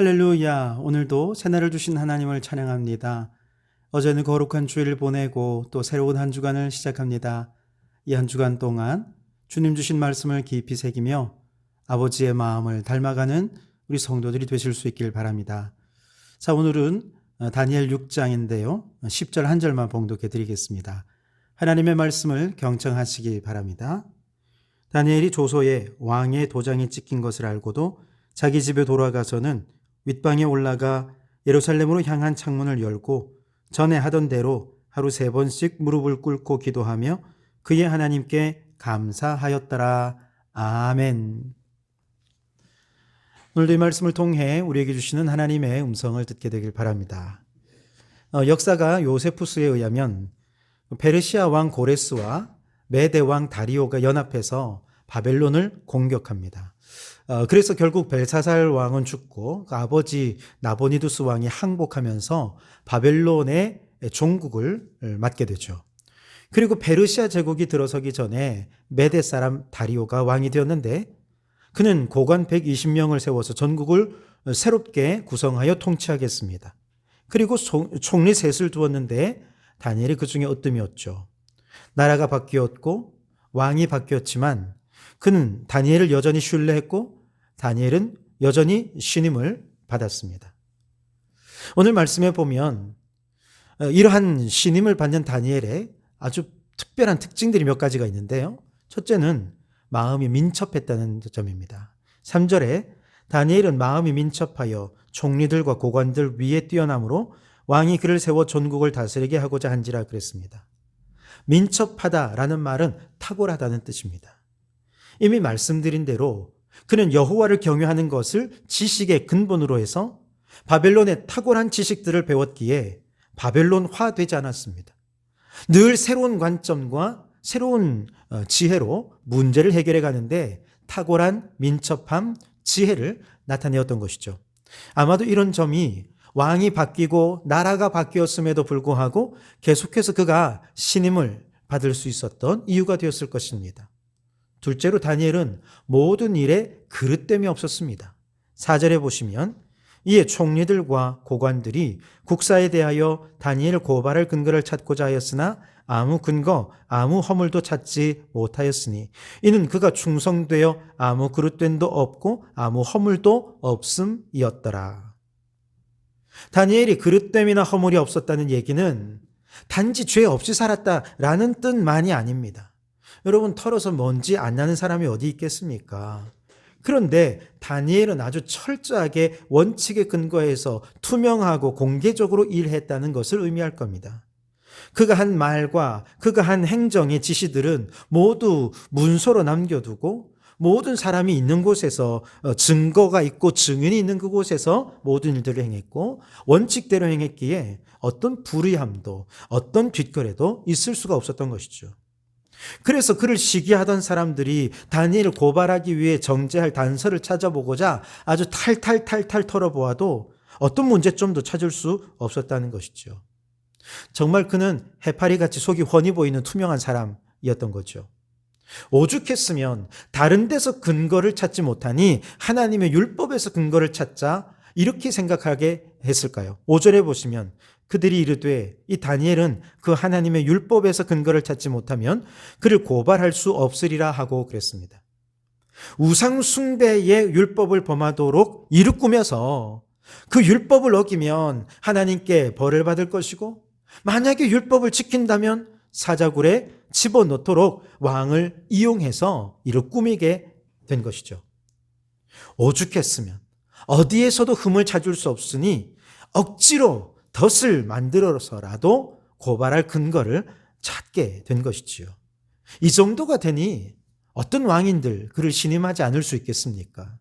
할렐루야. 오늘도 새날을 주신 하나님을 찬양합니다. 어제는 거룩한 주일을 보내고 또 새로운 한 주간을 시작합니다. 이 한 주간 동안 주님 주신 말씀을 깊이 새기며 아버지의 마음을 닮아가는 우리 성도들이 되실 수 있길 바랍니다. 자, 오늘은 다니엘 6장인데요. 10절 한 절만 봉독해 드리겠습니다. 하나님의 말씀을 경청하시기 바랍니다. 다니엘이 조소에 왕의 도장이 찍힌 것을 알고도 자기 집에 돌아가서는 윗방에 올라가 예루살렘으로 향한 창문을 열고 전에 하던 대로 하루 세 번씩 무릎을 꿇고 기도하며 그의 하나님께 감사하였더라. 아멘. 오늘도 이 말씀을 통해 우리에게 주시는 하나님의 음성을 듣게 되길 바랍니다. 어, 역사가 요세푸스에 의하면 페르시아 왕 고레스와 메대 왕 다리오가 연합해서 바벨론을 공격합니다. 어, 그래서 결국 벨사살 왕은 죽고 그 아버지 나보니두스 왕이 항복하면서 바벨론의 종국을 맡게 되죠. 그리고 페르시아 제국이 들어서기 전에 메대 사람 다리오가 왕이 되었는데 그는 고관 120명을 세워서 전국을 새롭게 구성하여 통치하겠습니다. 그리고 총리 셋을 두었는데 다니엘이 그 중에 어뜸이었죠. 나라가 바뀌었고 왕이 바뀌었지만 그는 다니엘을 여전히 신뢰했고 다니엘은 여전히 신임을 받았습니다. 오늘 말씀에 보면 어, 이러한 신임을 받는 다니엘의 아주 특별한 특징들이 몇 가지가 있는데요. 첫째는 마음이 민첩했다는 점입니다. 3절에 다니엘은 마음이 민첩하여 총리들과 고관들 위에 뛰어남으로 왕이 그를 세워 전국을 다스리게 하고자 한지라 그랬습니다. 민첩하다라는 말은 탁월하다는 뜻입니다. 이미 말씀드린 대로 그는 여호와를 경외하는 것을 지식의 근본으로 해서 바벨론의 탁월한 지식들을 배웠기에 바벨론화 되지 않았습니다. 늘 새로운 관점과 새로운 어, 지혜로 문제를 해결해 가는데 탁월한 민첩함, 지혜를 나타내었던 것이죠. 아마도 이런 점이 왕이 바뀌고 나라가 바뀌었음에도 불구하고 계속해서 그가 신임을 받을 수 있었던 이유가 되었을 것입니다. 둘째로 다니엘은 모든 일에 그릇됨이 없었습니다. 사절에 보시면 이에 총리들과 고관들이 국사에 대하여 다니엘 고발할 근거를 찾고자 하였으나 아무 근거, 아무 허물도 찾지 못하였으니 이는 그가 충성되어 아무 그릇됨도 없고 아무 허물도 없음이었더라. 다니엘이 그릇됨이나 허물이 없었다는 얘기는 단지 죄 없이 살았다라는 뜻만이 아닙니다. 여러분 털어서 먼지 안 나는 사람이 어디 있겠습니까? 그런데 다니엘은 아주 철저하게 원칙에 근거해서 투명하고 공개적으로 일했다는 것을 의미할 겁니다. 그가 한 말과 그가 한 행정의 지시들은 모두 문서로 남겨두고 모든 사람이 있는 곳에서 어, 증거가 있고 증인이 있는 그곳에서 모든 일들을 행했고 원칙대로 행했기에 어떤 불의함도 어떤 뒷거래도 있을 수가 없었던 것이죠. 그래서 그를 시기하던 사람들이 다니엘을 고발하기 위해 정죄할 단서를 찾아보고자 아주 탈탈탈탈 털어보아도 어떤 문제점도 찾을 수 없었다는 것이죠. 정말 그는 해파리 같이 속이 훤히 보이는 투명한 사람이었던 거죠. 오죽했으면 다른 데서 근거를 찾지 못하니 하나님의 율법에서 근거를 찾자 이렇게 생각하게 했을까요? 5절에 보시면 그들이 이르되 이 다니엘은 그 하나님의 율법에서 근거를 찾지 못하면 그를 고발할 수 없으리라 하고 그랬습니다. 우상 숭배의 율법을 범하도록 꾸며서 그 율법을 어기면 하나님께 벌을 받을 것이고 만약에 율법을 지킨다면 사자굴에 집어넣도록 왕을 이용해서 이를 꾸미게 된 것이죠. 오죽했으면 어디에서도 흠을 찾을 수 없으니 억지로 덫을 만들어서라도 고발할 근거를 찾게 된 것이지요. 이 정도가 되니 어떤 왕인들 그를 신임하지 않을 수 있겠습니까?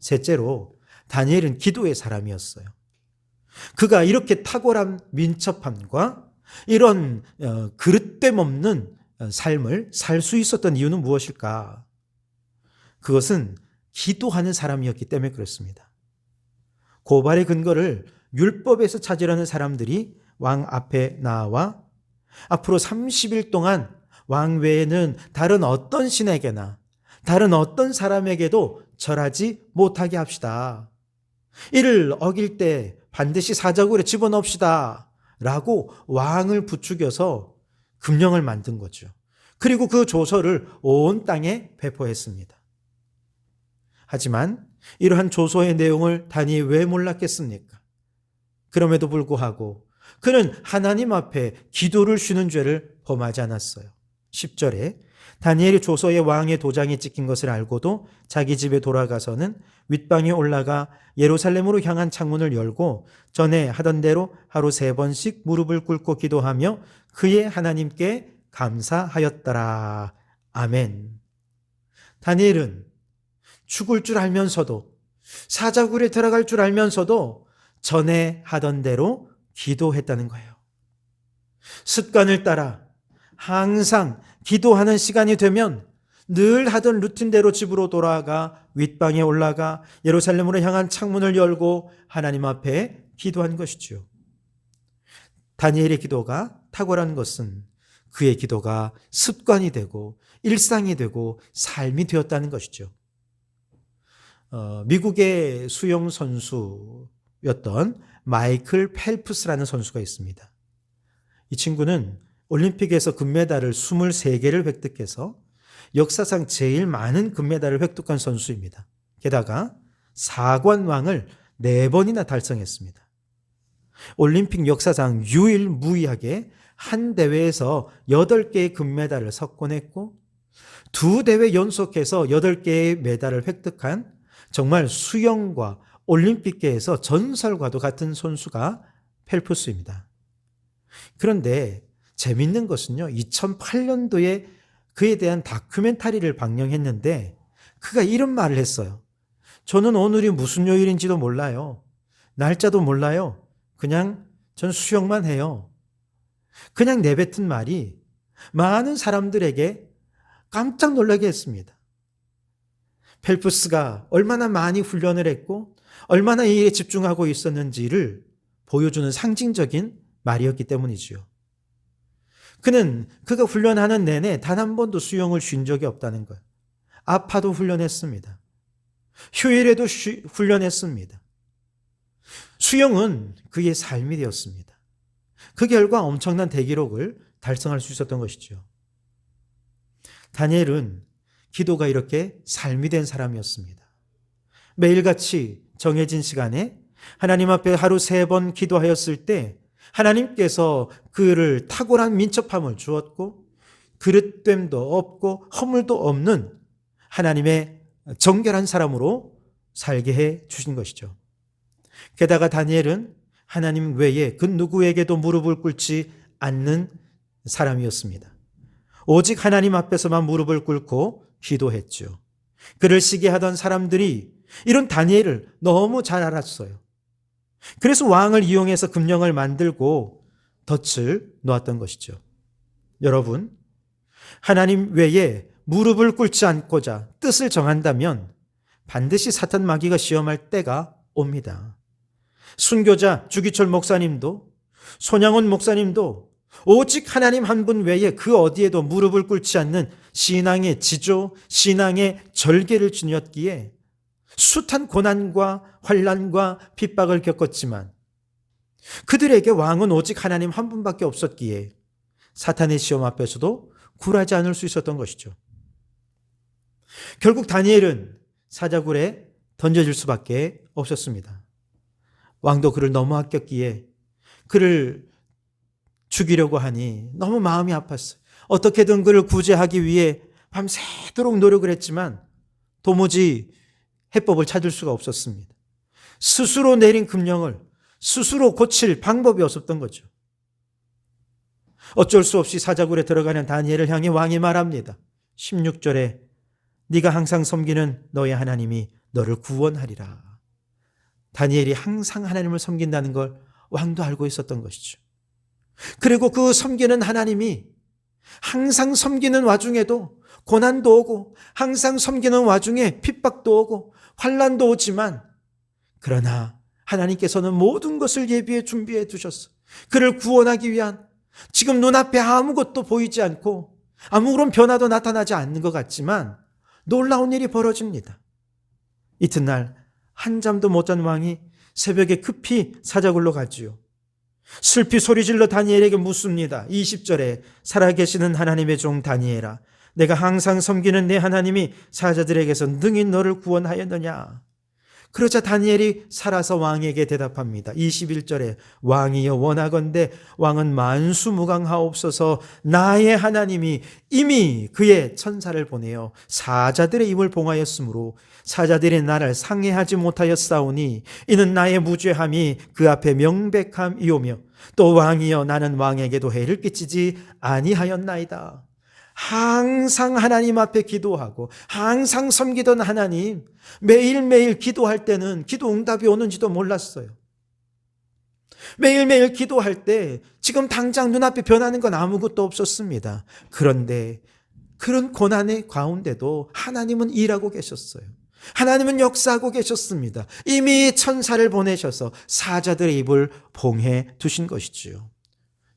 셋째로 다니엘은 기도의 사람이었어요. 그가 이렇게 탁월한 민첩함과 이런 어, 그릇됨 없는 삶을 살 수 있었던 이유는 무엇일까? 그것은 기도하는 사람이었기 때문에 그렇습니다. 고발의 근거를 율법에서 찾으려는 사람들이 왕 앞에 나와 앞으로 30일 동안 왕 외에는 다른 어떤 신에게나 다른 어떤 사람에게도 절하지 못하게 합시다. 이를 어길 때 반드시 사자굴에 집어넣읍시다. 라고 왕을 부추겨서 금령을 만든 거죠. 그리고 그 조서를 온 땅에 배포했습니다. 하지만 이러한 조서의 내용을 단이 왜 몰랐겠습니까? 그럼에도 불구하고 그는 하나님 앞에 기도를 쉬는 죄를 범하지 않았어요. 10절에 다니엘이 조서의 왕의 도장이 찍힌 것을 알고도 자기 집에 돌아가서는 윗방에 올라가 예루살렘으로 향한 창문을 열고 전에 하던 대로 하루 세 번씩 무릎을 꿇고 기도하며 그의 하나님께 감사하였더라. 아멘. 다니엘은 죽을 줄 알면서도 사자굴에 들어갈 줄 알면서도 전에 하던 대로 기도했다는 거예요. 습관을 따라 항상 기도하는 시간이 되면 늘 하던 루틴대로 집으로 돌아가 윗방에 올라가 예루살렘으로 향한 창문을 열고 하나님 앞에 기도한 것이지요. 다니엘의 기도가 탁월한 것은 그의 기도가 습관이 되고 일상이 되고 삶이 되었다는 것이죠. 어, 미국의 수영 선수였던 마이클 펠프스라는 선수가 있습니다. 이 친구는 올림픽에서 금메달을 23개를 획득해서 역사상 제일 많은 금메달을 획득한 선수입니다. 게다가 사관왕을 4번이나 달성했습니다. 올림픽 역사상 유일무이하게 한 대회에서 8개의 금메달을 석권했고 두 대회 연속해서 8개의 메달을 획득한 정말 수영과 올림픽계에서 전설과도 같은 선수가 펠프스입니다. 그런데 재밌는 것은요, 2008년도에 그에 대한 다큐멘터리를 방영했는데 그가 이런 말을 했어요. 저는 오늘이 무슨 요일인지도 몰라요. 날짜도 몰라요. 그냥 전 수영만 해요. 그냥 내뱉은 말이 많은 사람들에게 깜짝 놀라게 했습니다. 펠프스가 얼마나 많이 훈련을 했고 얼마나 이 일에 집중하고 있었는지를 보여주는 상징적인 말이었기 때문이지요. 그는 그가 훈련하는 내내 단 한 번도 수영을 쉰 적이 없다는 거예요. 아파도 훈련했습니다. 휴일에도 쉬, 훈련했습니다. 수영은 그의 삶이 되었습니다. 그 결과 엄청난 대기록을 달성할 수 있었던 것이죠. 다니엘은 기도가 이렇게 삶이 된 사람이었습니다. 매일같이 정해진 시간에 하나님 앞에 하루 세 번 기도하였을 때 하나님께서 그를 탁월한 민첩함을 주었고 그릇됨도 없고 허물도 없는 하나님의 정결한 사람으로 살게 해 주신 것이죠. 게다가 다니엘은 하나님 외에 그 누구에게도 무릎을 꿇지 않는 사람이었습니다. 오직 하나님 앞에서만 무릎을 꿇고 기도했죠. 그를 시기 하던 사람들이 이런 다니엘을 너무 잘 알았어요. 그래서 왕을 이용해서 금령을 만들고 덫을 놓았던 것이죠. 여러분, 하나님 외에 무릎을 꿇지 않고자 뜻을 정한다면 반드시 사탄 마귀가 시험할 때가 옵니다. 순교자 주기철 목사님도 손양원 목사님도 오직 하나님 한 분 외에 그 어디에도 무릎을 꿇지 않는 신앙의 지조, 신앙의 절개를 지녔기에 숱한 고난과 환란과 핍박을 겪었지만 그들에게 왕은 오직 하나님 한 분밖에 없었기에 사탄의 시험 앞에서도 굴하지 않을 수 있었던 것이죠. 결국 다니엘은 사자굴에 던져질 수밖에 없었습니다. 왕도 그를 너무 아꼈기에 그를 죽이려고 하니 너무 마음이 아팠어요. 어떻게든 그를 구제하기 위해 밤새도록 노력을 했지만 도무지 해법을 찾을 수가 없었습니다. 스스로 내린 금령을 스스로 고칠 방법이 없었던 거죠. 어쩔 수 없이 사자굴에 들어가는 다니엘을 향해 왕이 말합니다. 16절에 네가 항상 섬기는 너의 하나님이 너를 구원하리라. 다니엘이 항상 하나님을 섬긴다는 걸 왕도 알고 있었던 것이죠. 그리고 그 섬기는 하나님이 항상 섬기는 와중에도 고난도 오고 항상 섬기는 와중에 핍박도 오고 환란도 오지만 그러나 하나님께서는 모든 것을 예비해 준비해 두셨어. 그를 구원하기 위한 지금 눈앞에 아무것도 보이지 않고 아무런 변화도 나타나지 않는 것 같지만 놀라운 일이 벌어집니다. 이튿날 한잠도 못 잔 왕이 새벽에 급히 사자굴로 가지요. 슬피 소리질러 다니엘에게 묻습니다. 20절에 살아계시는 하나님의 종 다니엘아 내가 항상 섬기는 내 하나님이 사자들에게서 능히 너를 구원하였느냐. 그러자 다니엘이 살아서 왕에게 대답합니다. 21절에 왕이여 원하건대 왕은 만수무강하옵소서 나의 하나님이 이미 그의 천사를 보내어 사자들의 입을 봉하였으므로 사자들이 나를 상해하지 못하였사오니 이는 나의 무죄함이 그 앞에 명백함이오며 또 왕이여 나는 왕에게도 해를 끼치지 아니하였나이다. 항상 하나님 앞에 기도하고 항상 섬기던 하나님 매일매일 기도할 때는 기도 응답이 오는지도 몰랐어요. 매일매일 기도할 때 지금 당장 눈앞에 변하는 건 아무것도 없었습니다. 그런데 그런 고난의 가운데도 하나님은 일하고 계셨어요. 하나님은 역사하고 계셨습니다. 이미 천사를 보내셔서 사자들의 입을 봉해 두신 것이지요.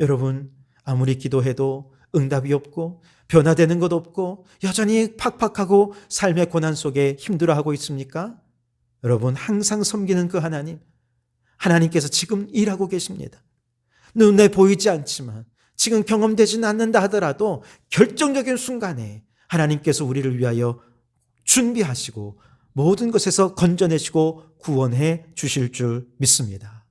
여러분, 아무리 기도해도 응답이 없고 변화되는 것 없고 여전히 팍팍하고 삶의 고난 속에 힘들어하고 있습니까? 여러분 항상 섬기는 그 하나님 하나님께서 지금 일하고 계십니다. 눈에 보이지 않지만 지금 경험되지는 않는다 하더라도 결정적인 순간에 하나님께서 우리를 위하여 준비하시고 모든 것에서 건져내시고 구원해 주실 줄 믿습니다.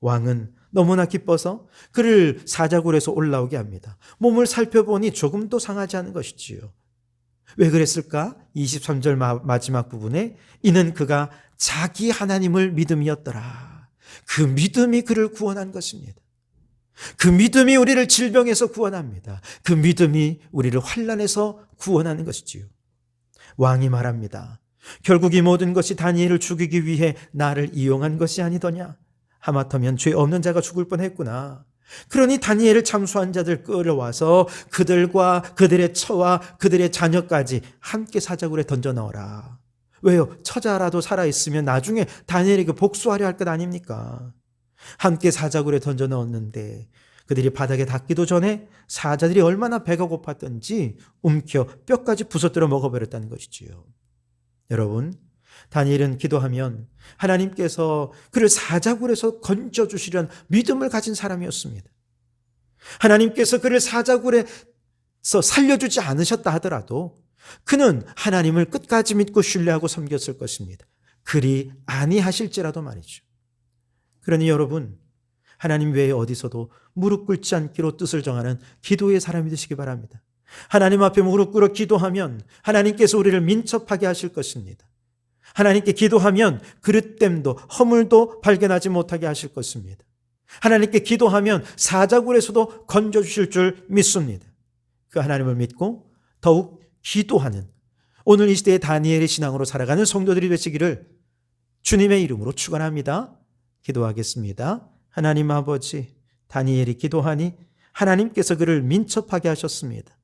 왕은 너무나 기뻐서 그를 사자굴에서 올라오게 합니다. 몸을 살펴보니 조금도 상하지 않은 것이지요. 왜 그랬을까? 23절 마지막 부분에 이는 그가 자기 하나님을 믿음이었더라. 그 믿음이 그를 구원한 것입니다. 그 믿음이 우리를 질병에서 구원합니다. 그 믿음이 우리를 환란에서 구원하는 것이지요. 왕이 말합니다. 결국 이 모든 것이 다니엘을 죽이기 위해 나를 이용한 것이 아니더냐? 하마터면 죄 없는 자가 죽을 뻔했구나. 그러니 다니엘을 참수한 자들 끌어와서 그들과 그들의 처와 그들의 자녀까지 함께 사자굴에 던져 넣어라. 왜요? 처자라도 살아있으면 나중에 다니엘에게 복수하려 할 것 아닙니까? 함께 사자굴에 던져 넣었는데 그들이 바닥에 닿기도 전에 사자들이 얼마나 배가 고팠던지 움켜 뼈까지 부서뜨려 먹어버렸다는 것이지요. 여러분, 다니엘은 기도하면 하나님께서 그를 사자굴에서 건져주시려는 믿음을 가진 사람이었습니다. 하나님께서 그를 사자굴에서 살려주지 않으셨다 하더라도 그는 하나님을 끝까지 믿고 신뢰하고 섬겼을 것입니다. 그리 아니하실지라도 말이죠. 그러니 여러분, 하나님 외에 어디서도 무릎 꿇지 않기로 뜻을 정하는 기도의 사람이 되시기 바랍니다. 하나님 앞에 무릎 꿇어 기도하면 하나님께서 우리를 민첩하게 하실 것입니다. 하나님께 기도하면 그릇됨도 허물도 발견하지 못하게 하실 것입니다. 하나님께 기도하면 사자굴에서도 건져주실 줄 믿습니다. 그 하나님을 믿고 더욱 기도하는 오늘 이 시대의 다니엘의 신앙으로 살아가는 성도들이 되시기를 주님의 이름으로 축원합니다. 기도하겠습니다. 하나님 아버지, 다니엘이 기도하니 하나님께서 그를 민첩하게 하셨습니다.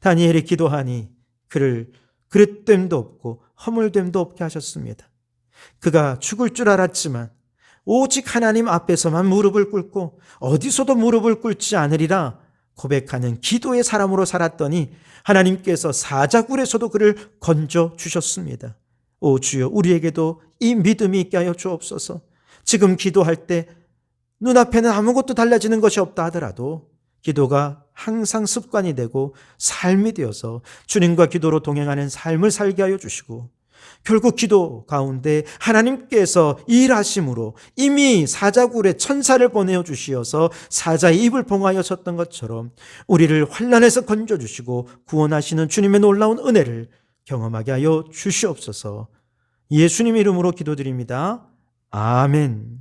다니엘이 기도하니 그를 그릇됨도 없고 허물됨도 없게 하셨습니다. 그가 죽을 줄 알았지만 오직 하나님 앞에서만 무릎을 꿇고 어디서도 무릎을 꿇지 않으리라 고백하는 기도의 사람으로 살았더니 하나님께서 사자굴에서도 그를 건져 주셨습니다. 오 주여 우리에게도 이 믿음이 있게 하여 주옵소서. 지금 기도할 때 눈앞에는 아무것도 달라지는 것이 없다 하더라도 기도가 항상 습관이 되고 삶이 되어서 주님과 기도로 동행하는 삶을 살게 하여 주시고 결국 기도 가운데 하나님께서 일하심으로 이미 사자굴에 천사를 보내어 주시어서 사자의 입을 봉하여섰던 것처럼 우리를 환란에서 건져 주시고 구원하시는 주님의 놀라운 은혜를 경험하게 하여 주시옵소서. 예수님 이름으로 기도드립니다. 아멘.